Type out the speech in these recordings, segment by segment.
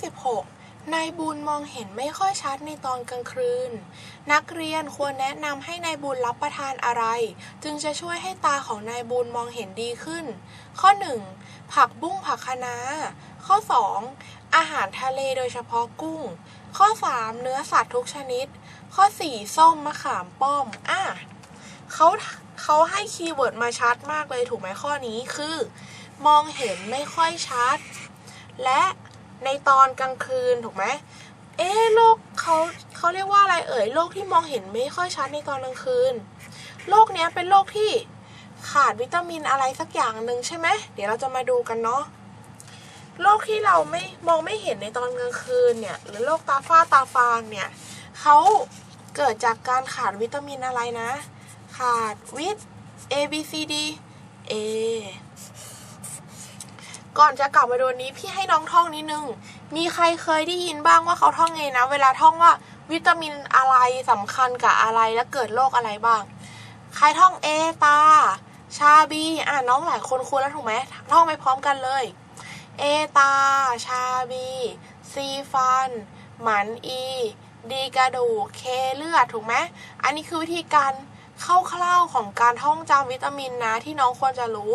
16นายบุญมองเห็นไม่ค่อยชัดในตอนกลางคืน นักเรียนควรแนะนำให้นายบุญรับประทานอะไร จึงจะช่วยให้ตาของนายบุญมองเห็นดีขึ้น ข้อ 1. ผักบุ้งผักคะน้า ข้อ 2. อาหารทะเลโดยเฉพาะกุ้ง ข้อ 3. เนื้อสัตว์ทุกชนิด ข้อ 4. ส้มมะขามป้อม อะเขาเขาให้คีย์เวิร์ดมาชัดมากเลยถูกไหมข้อนี้คือ มองเห็นไม่ค่อยชัด และ ในตอนกลางคืนถูกไหมเอ๊ะโรคเขาเขาเรียกว่าอะไรเอ่ยโรคที่มองเห็นไม่ค่อยชัดในตอนกลางคืนโรคเนี้ยเป็นโรคที่ขาดวิตามินอะไรสักอย่างหนึ่งใช่ไหมเดี๋ยวเราจะมาดูกันเนาะโรคที่เราไม่มองไม่เห็นในตอนกลางคืนเนี่ย หรือโรคตาฝ้าตาฟางเนี่ยเขาเกิดจากการขาดวิตามินอะไรนะ ขาดวิต A B C D A ก่อนจะกลับมาดูนี้พี่ให้น้องท่องนิดนึง มีใครเคยได้ยินบ้างว่าเขาท่องไงนะ เวลาท่องว่าวิตามินอะไรสำคัญกับอะไรและเกิดโรคอะไรบ้าง ใครท่องเอตา ชาบี อะน้องหลายคนควรแล้วถูกไหมท่องไปพร้อมกันเลย เอตา ชาบี ซีฟัน หมันอี ดีกระดูก เคเลือดถูกไหมอันนี้คือวิธีการคร่าวๆของการท่องจำวิตามินนะที่น้องควรจะรู้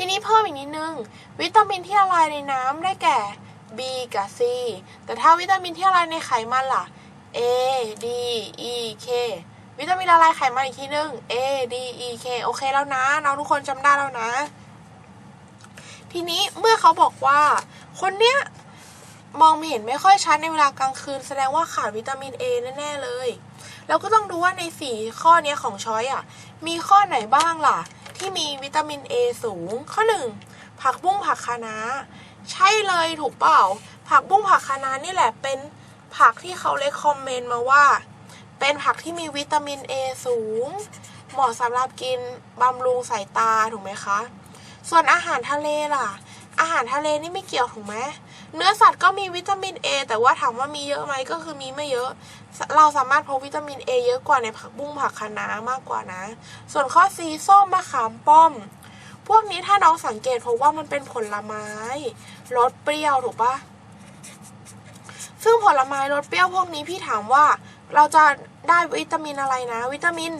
ทีนี้เพิ่มอีกนิดนึง วิตามินที่ละลายในน้ำได้แก่ B กับ C แต่ถ้าวิตามินที่ละลายในไขมันล่ะ A D E K วิตามินละลายไขมันอีกทีนึง A D E K โอเคแล้วนะน้องทุกคนจำได้แล้วนะ ทีนี้เมื่อเขาบอกว่า คนเนี้ยมองไม่เห็นไม่ค่อยชัดในเวลากลางคืน แสดงว่าขาดวิตามิน A แน่ๆเลยแล้วก็ต้องดูว่าในสี่ข้อเนี้ยของช้อยอะ มีข้อไหนบ้างล่ะ ที่มีวิตามิน A สูง ข้อหนึ่งผักบุ้งผักคะน้า ใช่เลยถูกเปล่า ผักบุ้งผักคะน้านี่แหละเป็นผักที่เขาเลคคอมเมนต์มาว่า เป็นผักที่มีวิตามิน A สูง เหมาะสำหรับกินบำรุงสายตาถูกไหมคะ ส่วนอาหารทะเลล่ะ อาหารทะเลนี่ไม่เกี่ยวถูกไหม เนื้อสัตว์ก็มีวิตามิน A แต่ว่าถามว่ามีเยอะไหมก็คือมีไม่เยอะ เราสามารถพบวิตามิน A เยอะกว่าในผักบุ้งผักคะน้ามากกว่านะ ส่วนข้อ C ส้มมะขามป้อม พวกนี้ถ้าน้องสังเกตพบว่ามันเป็นผลไม้รสเปรี้ยวถูกปะซึ่งผลไม้รสเปรี้ยวพวกนี้พี่ถามว่าเราจะได้วิตามินอะไรนะ วิตามิน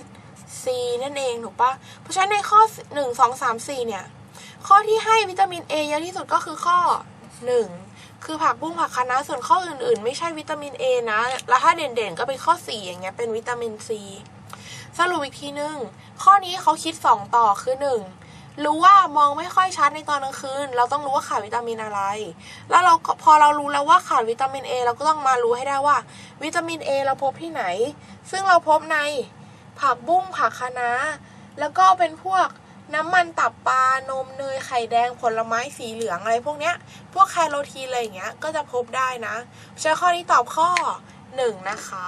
C นั่นเองถูกปะเพราะฉะนั้นในข้อ 1 2 3 4 เนี่ย ข้อที่ให้วิตามิน A เยอะที่สุดก็คือข้อ 1 คือผักบุ้งผักคะน้าส่วนข้ออื่นๆ ไม่ใช่วิตามิน A นะ แล้วถ้าเด่นๆก็เป็นข้อ 4 อย่างเงี้ยเป็นวิตามิน C สรุปอีกทีนึงข้อนี้เขาคิด 2 ต่อคือ 1 รู้ว่ามองไม่ค่อยชัดในตอนกลางคืน เราต้องรู้ว่าขาดวิตามินอะไร แล้วเราพอเรารู้แล้วว่าขาดวิตามิน A เราก็ต้องมารู้ให้ได้ว่า วิตามิน A เราพบที่ไหน ซึ่งเราพบในผักบุ้งผักคะน้าแล้วก็เป็นพวก น้ำมันตับปลานมเนยไข่แดงผลไม้สีเหลืองอะไรพวกเนี้ย พวกแคโรทีนอะไรอย่างเงี้ยก็จะพบได้นะ ใช้ข้อนี้ตอบข้อหนึ่งนะคะ